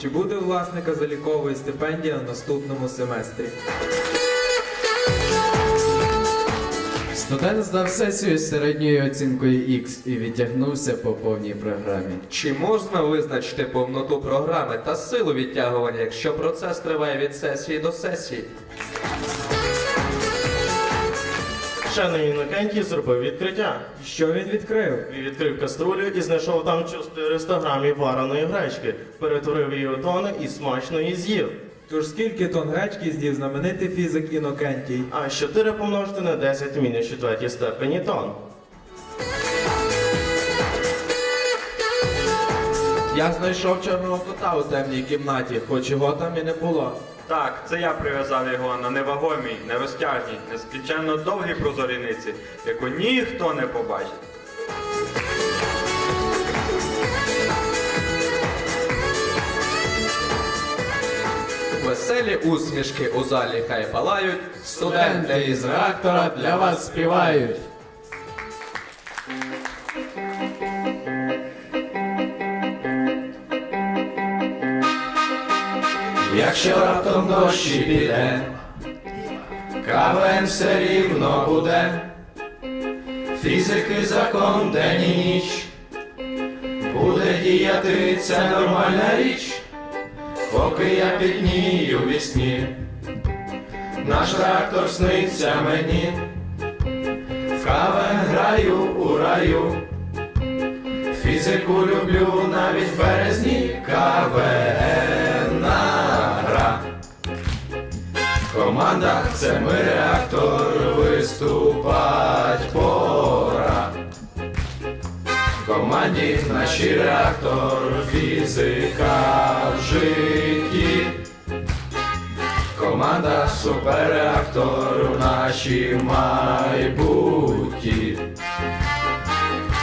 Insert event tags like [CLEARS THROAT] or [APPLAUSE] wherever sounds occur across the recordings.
Чи буде власника залікової стипендії на наступному семестрі? Студент здав сесію з середньою оцінкою X і відтягнувся по повній програмі. Чи можна визначити повноту програми та силу відтягування, якщо процес триває від сесії до сесії? Вчений Інокентій зробив відкриття. Що він відкрив? Він відкрив каструлю і знайшов там 400 грамів вареної гречки, перетворив її у тони і смачно її з'їв. Тож скільки тонн гречки з'їв знаменитий фізик Інокентій? А 4 помножити на 10 в мінус четвертій степені тонн. Я знайшов чорного кота у темній кімнаті, хоч його там і не було. Так, це я прив'язав його на невагомій, нерозтяжній, нескінченно довгій прозоріниці, яку ніхто не побачить. Веселі усмішки у залі хай палають. Студенти із реактора для вас співають. Якщо раптом дощ і піде, КВН все рівно буде, фізики закон день і ніч, буде діяти ця нормальна річ, поки я піднію вісні. Наш реактор сниться мені, в КВН граю у раю, фізику люблю навіть в березні. КВН командах це ми реактор виступать пора. Команді наші реактор, фізика в житті. Команда суперреактор у нашій майбутті.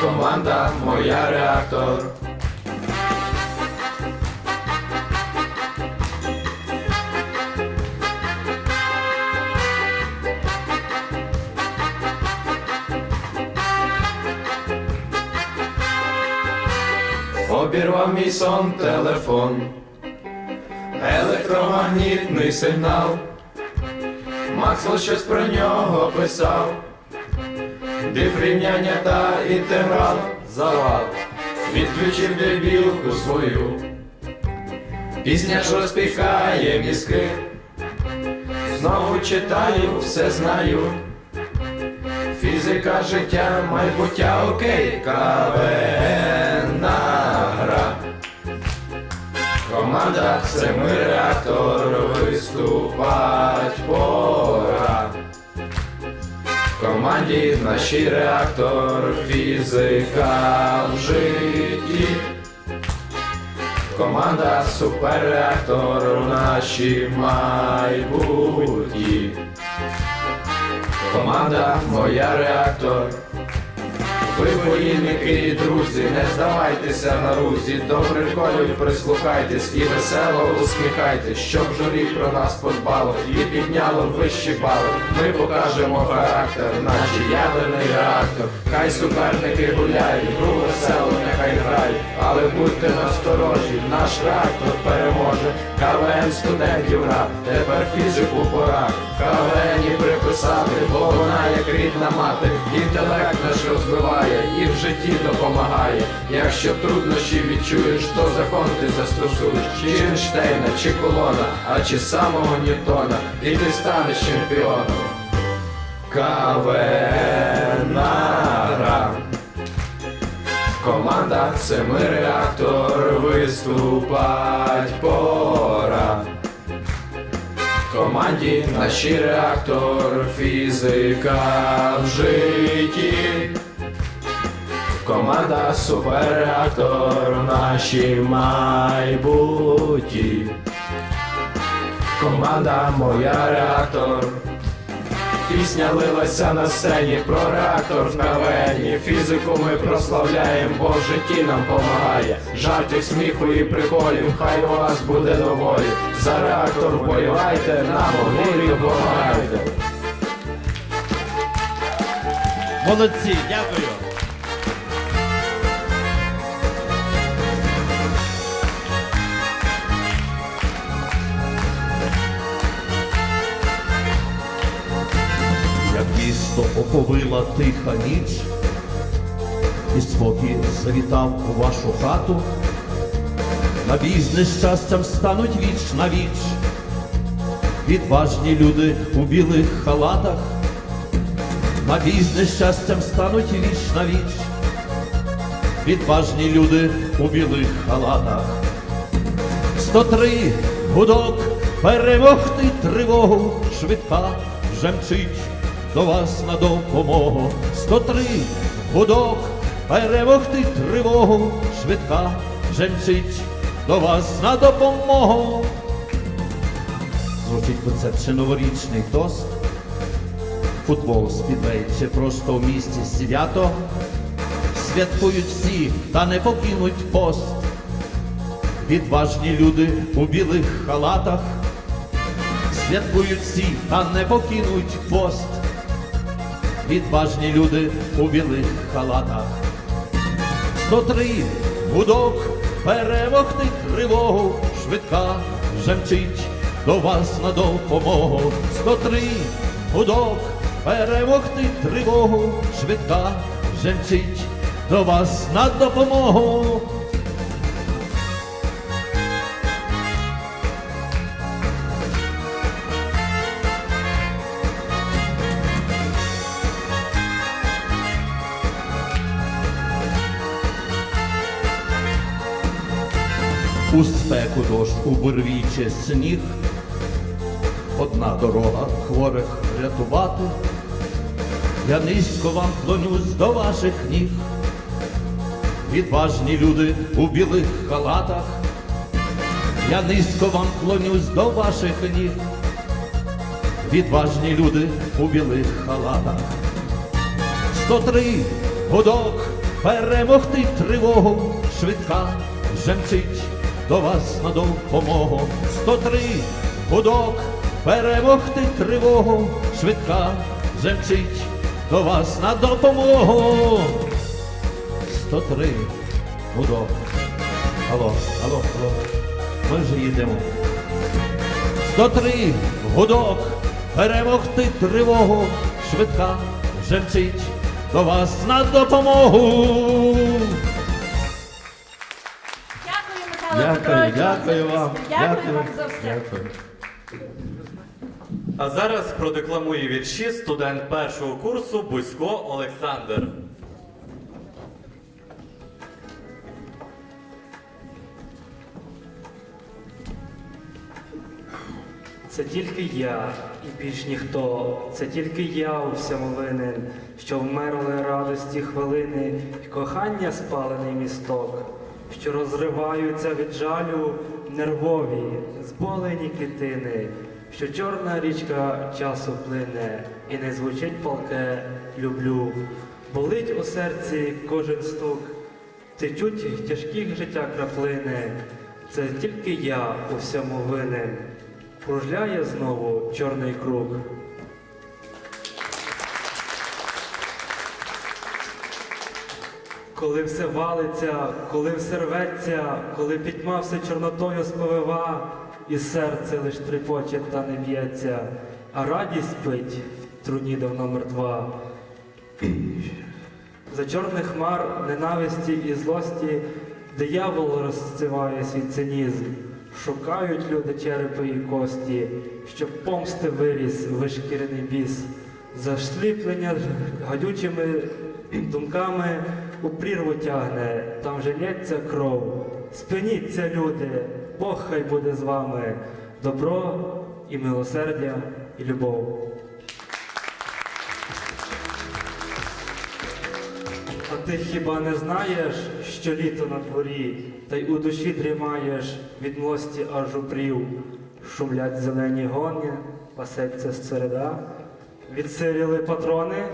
Команда моя реактор. Обірвав мій сон телефон. Електромагнітний сигнал. Максвелл щось про нього писав, дифрівняння та інтеграл, завал, відключив дебілку свою, пісня ж розпікає мізки, знову читаю, все знаю. Фізика життя, майбуття, окей, КВН Команда це ми реактор виступать пора. В команді нашій реактор фізика в житті. Команда суперреактор у нашій майбутті. Команда моя реактор. Ви воїнники і друзі, не здавайтеся на рузі, до приколів прислухайтесь і весело усміхайтесь, щоб журі про нас подбало і підняло вищі бали. Ми покажемо характер, наш ядерний реактор. Хай суперники гуляють, гру весело нехай грають, але будьте насторожі, наш реактор переможе. КВН студентів гра, тепер фізику пора. КВНі приписати, бо вона як рідна мати, інтелект наш розвиває і в житті допомагає. Якщо труднощі відчуєш, то закон ти застосуєш, чи Ейнштейна, чи колона, а чи самого Ньютона, і ти станеш чемпіоном. КВН гра. Команда це ми реактор виступать пора. Команді наші реактор, фізика в житті. Команда суперреактор в нашій майбутті. Команда моя реактор. Пісня лилася на сцені про реактор в кавені. Фізику ми прославляємо, бо в житті нам помагає. Жартів, сміху і приколів, хай у вас буде доволі. За реактор вболівайте, нам огнілі допомагайте. Молодці, дякую. Повила тиха ніч, і спокій завітав у вашу хату. На бізнес щастям стануть віч на віч. Відважні люди у білих халатах, на бізнес щастям стануть віч на віч. Відважні люди у білих халатах. 103 гудок перемогти тривогу швидка вже до вас на допомогу. 103 гудок перемогти тривогу швидка вже до вас на допомогу. Звучить це чи новорічний тост, футбол, спідвей чи просто в місті свято. Святкують всі, та не покинуть пост. Відважні люди у білих халатах святкують всі, та не покинуть пост. Відважні люди у білих халатах. 103 гудок перемогти тривогу швидка вже мчить до вас на допомогу. 103 гудок перемогти тривогу швидка вже мчить до вас на допомогу. У спеку дощ, у бурві чи сніг, одна дорога хворих рятувати. Я низько вам клонюсь до ваших ніг. Відважні люди у білих халатах. Я низько вам клонюсь до ваших ніг. Відважні люди у білих халатах. 103 гудок перемогти тривогу швидка вже мчить до вас на допомогу. 103 гудок перемогти тривогу швидка вже мчить до вас на допомогу. 103 гудок. Алло, алло, алло. Ми вже їдемо. 103 гудок перемогти тривогу швидка вже до вас на допомогу. Дякую, Михайло Дякую, дякую вам. Дякую вам за все. Дякую. А зараз продекламує вірші студент першого курсу Бузько Олександр. Це тільки я і більш ніхто, це тільки я у всьому винен, що вмерли радості хвилини, і кохання спалений місток, що розриваються від жалю нервові, зболені клітини, що чорна річка часу плине, і не звучить палке люблю, болить у серці кожен стук, течуть тяжких життя краплини, це тільки я у всьому винен. Кружляє знову чорний круг. Коли все валиться, коли все рветься, коли пітьма все чорнотою сповива, і серце лиш трепоче та не б'ється, а радість спить в труні давно мертва. За чорних хмар ненависті і злості диявол розциває свій цинізм. Шукають люди черепи і кості, щоб помсти виріс вишкірений біс, зашліплення гадючими думками у прірву тягне, там же лється кров. Спиніться, люди, Бог хай буде з вами, добро і милосердя, і любов. А ти хіба не знаєш, що літо на дворі, та й у душі дрімаєш від млості аж упрів, шумлять зелені гони, пасеться середа, відсиріли патрони,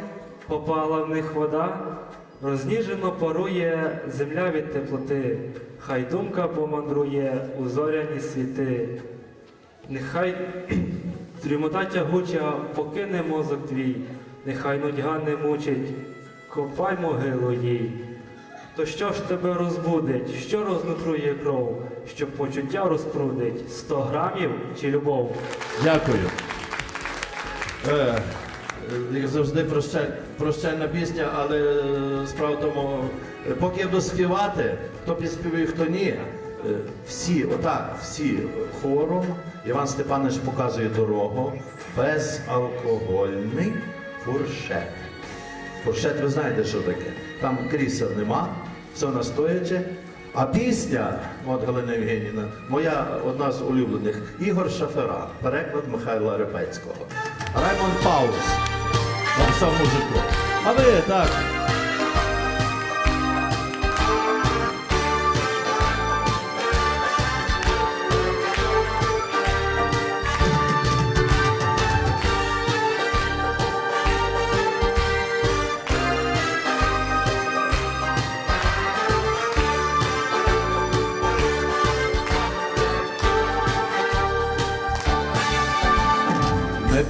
попала в них вода, розніжено парує земля від теплоти, хай думка помандрує у зоряні світи. Нехай [CLEARS THROAT] дрімота тягуча покине мозок твій, нехай нудьга не мучить, копай могилу їй. То що ж тебе розбудить, що рознутрує кров, що почуття розпрудить, сто грамів чи любов? Дякую. Як завжди, прощаль, прощальна пісня, але е, справа в тому, е, поки я буду співати, хто підспіває, хто ні. е, Всі, отак, всі хором. Іван Степанович показує дорогу. Безалкогольний фуршет. Фуршет, ви знаєте, що таке? Там крісел нема, все настояче. А пісня, от Галина Євгенівна, моя одна з улюблених, Ігор Шафера, переклад Михайла Репецького. Раймон Паулс. Написав музику. А ви так.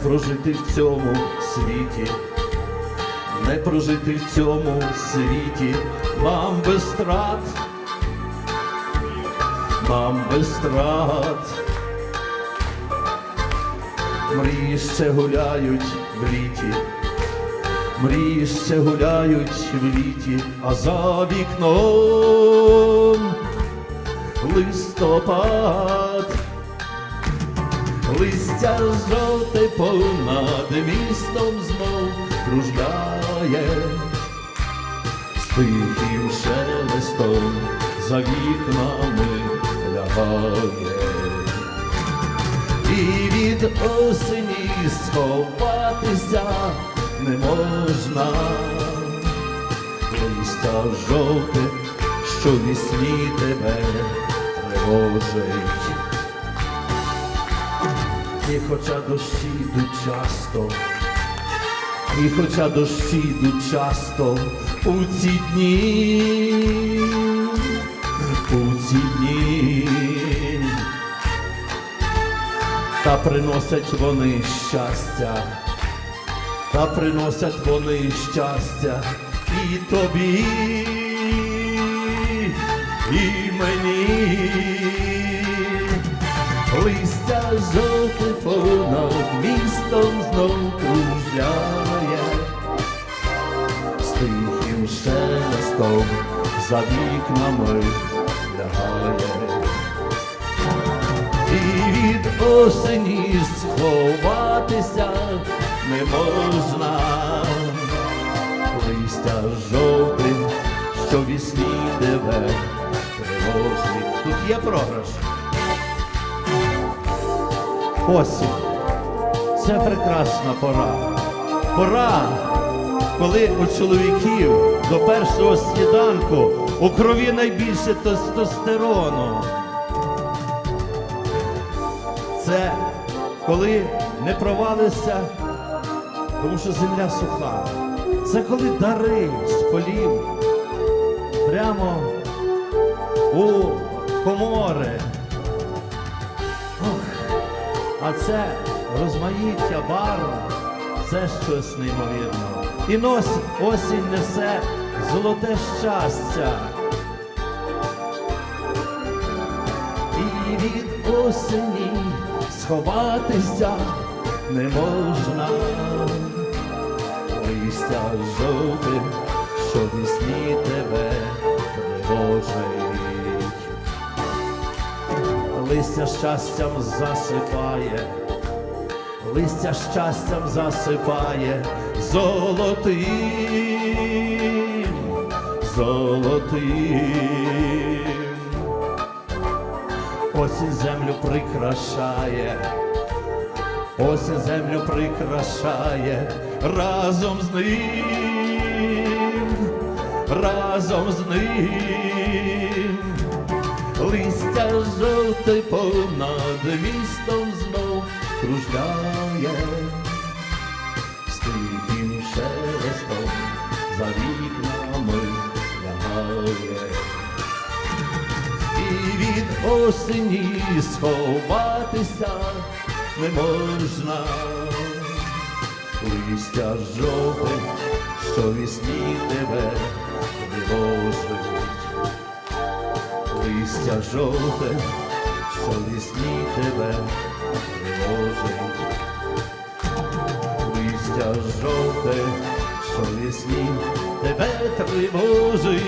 Прожити в цьому світі, не прожити в цьому світі, нам без страт, нам без страт. Мрії ще гуляють в літі, мрії ще гуляють в літі, а за вікном листопад. Листя жовте понад містом знов кружляє, з тихим шелестом за вікнами лягає, і від осені сховатися не можна, листя жовте, що вісні тебе тривожить. І хоча дощі йдуть часто, і хоча дощі йдуть часто у ці дні, у ці дні, та приносять вони щастя, та приносять вони щастя і тобі, містом знов кружляє, з тихим шелестом за вікнами лягає, і від осені сховатися не можна, листя жовте, що вісні тебе тривожить. Тут є програш. Осінь. Це прекрасна пора. Пора, коли у чоловіків до першого сніданку у крові найбільше тестостерону. Це коли не провалишся, тому що земля суха. Це коли дари з полів прямо у комори. Ох, а це розмаїття барв, це щось неймовірне. І нос, осінь несе золоте щастя. І від осені сховатися не можна. Листя жовте, що вісні тебе тривожить листя щастям засипає, листя щастям засипає золотим, золотим. Осінь землю прикрашає, осінь землю прикрашає разом з ним, разом з ним. Листя жовте понад містом знов кружляє, з тихим шелестом за вікнами лягає. І від осені сховатися не можна. Листя жовте, що вісні тебе тривожить листя жовте, що вісні тебе жовте, що весні тебе тривожить.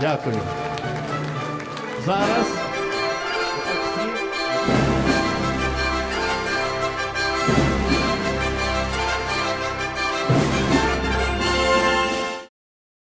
Дякую. Зараз